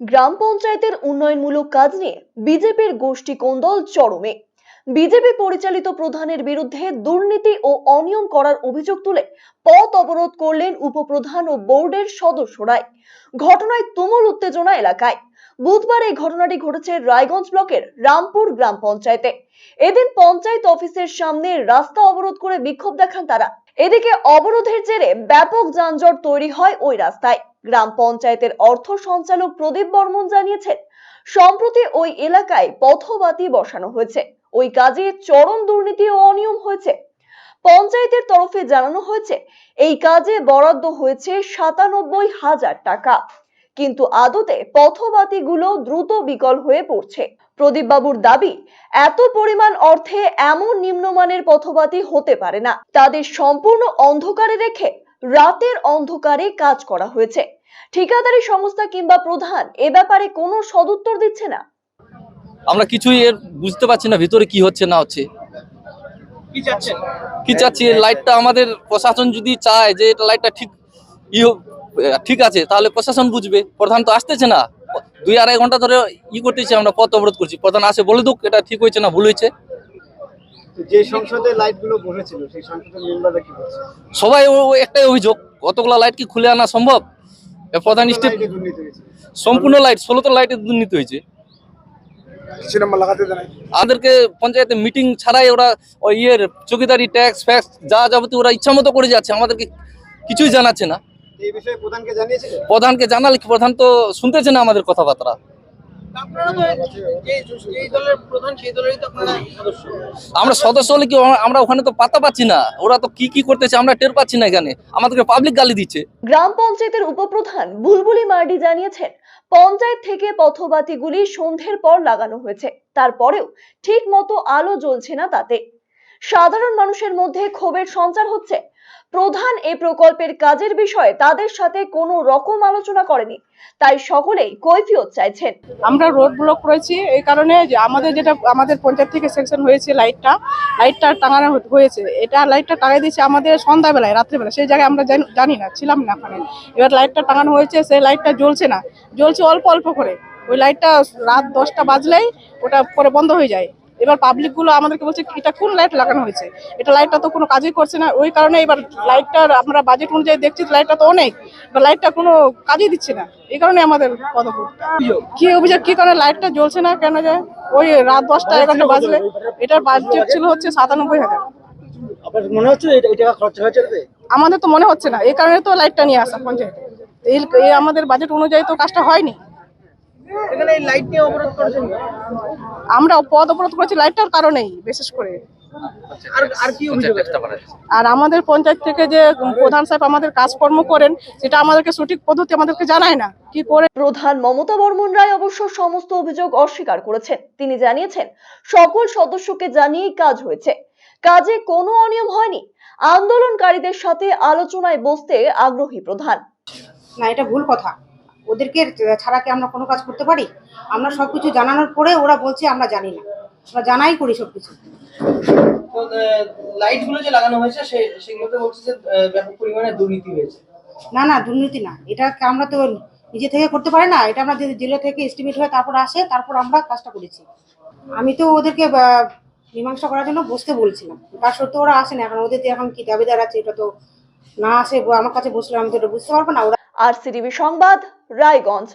গ্রাম পঞ্চায়েতের উন্নয়নমূলক কাজ নিয়ে বিজেপির গোষ্ঠী কোন্দল চরমে। বিজেপি পরিচালিত প্রধানের বিরুদ্ধে দুর্নীতি ও অনিয়ম করার অভিযোগ তুলে পথ অবরোধ করলেন উপপ্রধান ও বোর্ডের সদস্যরাই। ঘটনায় তুমুল উত্তেজনা এলাকায়। বুধবার এই ঘটনাটি ঘটেছে রায়গঞ্জ ব্লকের রামপুর গ্রাম পঞ্চায়েতে। এদিন পঞ্চায়েত অফিসের সামনে রাস্তা অবরোধ করে বিক্ষোভ দেখান তারা। এদিকে অবরোধের জেরে ব্যাপক যানজট তৈরি হয় ওই রাস্তায়। গ্রাম পঞ্চায়েতের অর্থ সঞ্চালক প্রদীপ বর্মন জানিয়েছেন, সম্প্রতি ওই এলাকায় পথবাতি বসানো হয়েছে। ওই কাজে চরম দুর্নীতি ও অনিয়ম হয়েছে। পঞ্চায়েতের তরফে জানানো হয়েছে, এই কাজে বরাদ্দ হয়েছে সাতানব্বই হাজার টাকা। কিন্তু আদতে পথবাতিগুলো দ্রুত বিকল হয়ে পড়ছে। প্রদীপ বাবুর দাবি এত পরিমাণ অর্থে এমন নিম্নমানের পথবাতি হতে পারে না। তাদের সম্পূর্ণ অন্ধকারে রেখে রাতের অন্ধকারে কাজ করা হয়েছে। ঠিকাদারি সংস্থা কিংবা প্রধান এ ব্যাপারে কোনো সদুত্তর দিচ্ছে না? আমরা কিছুই এর বুঝতে পারছি না ভিতরে কি হচ্ছে না হচ্ছে। কি চাচ্ছেন? কি চাচ্ছি? লাইটটা আমাদের প্রশাসন যদি চায় যে এটা লাইটটা ঠিক ই ঠিক আছে তাহলে প্রশাসন বুঝবে। প্রধান তো আসতেছে না। দুই আড়াই ঘণ্টা ধরে ই করতেছি আমরা পথ অবরোধ করছি। প্রধান আসে বলে দুক এটা ঠিক হয়েছে না ভুল হয়েছে। যে সংসদে লাইট বসেছিল সেই সংসদের মেম্বাররা কি বলছে? সবাই একটাই অভিযোগ কতগুলো লাইট কি খুলে আনা সম্ভব? প্রধান স্টেপ সম্পূর্ণ লাইট ষোলোটা লাইটের দুর্নীতি হয়েছে। আমাদেরকে পঞ্চায়েতে মিটিং ছাড়াই ওরা ইয়ের চৌকিদারি ট্যাক্স ফ্যাক্স যা যাবতীয় ওরা ইচ্ছা মতো করে যাচ্ছে আমাদেরকে কিছুই জানাচ্ছে না। প্রধানকে জানালে কি? প্রধান তো শুনতেছে না আমাদের কথাবার্তা। আপনারা তো যে- যেই দলের প্রধান সেই দলেরই তো আপনারা সদস্য। আমরা সদস্য হলে কি আমরা- আমরা ওখানে তো পাতা পাচ্ছি না। ওরা তো কি কি করতেছে আমরা টের পাচ্ছি না এখানে। আমাদেরকে পাবলিক গালি দিচ্ছে। গ্রাম পঞ্চায়েতের উপপ্রধান বুলবুলি মার্ডি জানিয়েছেন পঞ্চায়েত থেকে পথবাতিগুলি সন্ধ্যের পর লাগানো হয়েছে। তারপরেও ঠিক মতো আলো জ্বলছে না তাতে। সাধারণ মানুষের মধ্যে ক্ষোভের সঞ্চার হচ্ছে। প্রধান এই প্রকল্পের কাজের বিষয়ে তাদের সাথে কোনো রকম আলোচনা করেনি, তাই সকলেই কৈফিয়ত চাইছেন। আমরা রোড ব্লক করেছি, এই কারণে যে আমাদের যেটা, আমাদের পঞ্চায়েত থেকে সেকশন হয়েছে লাইটটা লাইটটা টাঙানো হয়েছে। এটা লাইটটা টাঙিয়ে দিয়েছে আমাদের সন্ধ্যাবেলায় রাত্রেবেলা সেই জায়গায় আমরা জানি- জানি না, ছিলাম না ওখানে। এবার লাইটটা টাঙানো হয়েছে, সেই লাইটটা জ্বলছে না। জ্বলছে অল্প অল্প করে। ওই লাইটটা রাত দশটা বাজলেই ওটা পরে বন্ধ হয়ে যায়। এবার পাবলিকগুলো আমাদেরকে বলছে এটা কোন লাইট লাগানো হয়েছে? এটা লাইটটা তো কোনো কাজই করছে না। ওই কারণে এবার লাইটটার আমরা বাজেট অনুযায়ী দেখছি লাইটটা তো অনেক এবার লাইটটা কোনো কাজই দিচ্ছে না। এই কারণে আমাদের পদক্ষেপ কি অভিযোগ কি কারণে লাইটটা জ্বলছে না কেন যায়? ওই রাত দশটা এগারোটা বাজলে এটার বাজেট ছিল হচ্ছে সাতানব্বই হাজার। মনে হচ্ছে? আমাদের তো মনে হচ্ছে না। এই কারণে তো লাইটটা নিয়ে আসা পঞ্চায়েতে। আমাদের বাজেট অনুযায়ী তো কাজটা হয়নি। এখানে এই লাইট নিয়ে অবরোধ করেছেন আমরা পদ অবরোধ করেছি লাইটটার কারণেই বিশেষ করে। আর আর কি অভিযোগ আছে? আর আমাদের পঞ্চায়েত থেকে যে প্রধান সাহেব আমাদের কাজকর্ম করেন সেটা আমাদেরকে সঠিক পদ্ধতি আমাদেরকে জানায় না। কি করে? প্রধান মমতা বর্মন রায় অবশ্য সমস্ত অভিযোগ অস্বীকার করেছেন। তিনি জানিয়েছেন সকল সদস্যকে জানিয়েই কাজ হয়েছে। কাজে কোনো অনিয়ম হয়নি। আন্দোলনকারীদের সাথে আলোচনায় বসতে আগ্রহী প্রধান। না এটা ভুল কথা। ওদেরকে ছাড়া কি আমরা কোনো কাজ করতে পারি? আমরা সব কিছু জানানোর পরে ওরা বলছে আমরা জানি না। আমরা জানাই করি সব কিছু লাইটগুলো যে লাগানো হয়েছে সেগুলোতে বলছে যে ব্যাপক পরিমাণে দুর্নীতি হয়েছে। না না দুর্নীতি না। এটা আমরা তো নিজে থেকে করতে পারি না। এটা আমরা জেলা থেকে এস্টিমেট হয়ে তারপর আসে তারপর আমরা কাজটা করেছি। আমি তো ওদেরকে মীমাংসা করার জন্য বসতে বলছিলাম। তার সত্ত্বেও ওরা আসে না এখন ওদের এখন কি দাবিদার আছে এটা তো না আসে আমার কাছে বসলে আমি তো এটা বুঝতে পারব না। ওরা আর সিটিভি সংবাদ রায়গঞ্জ।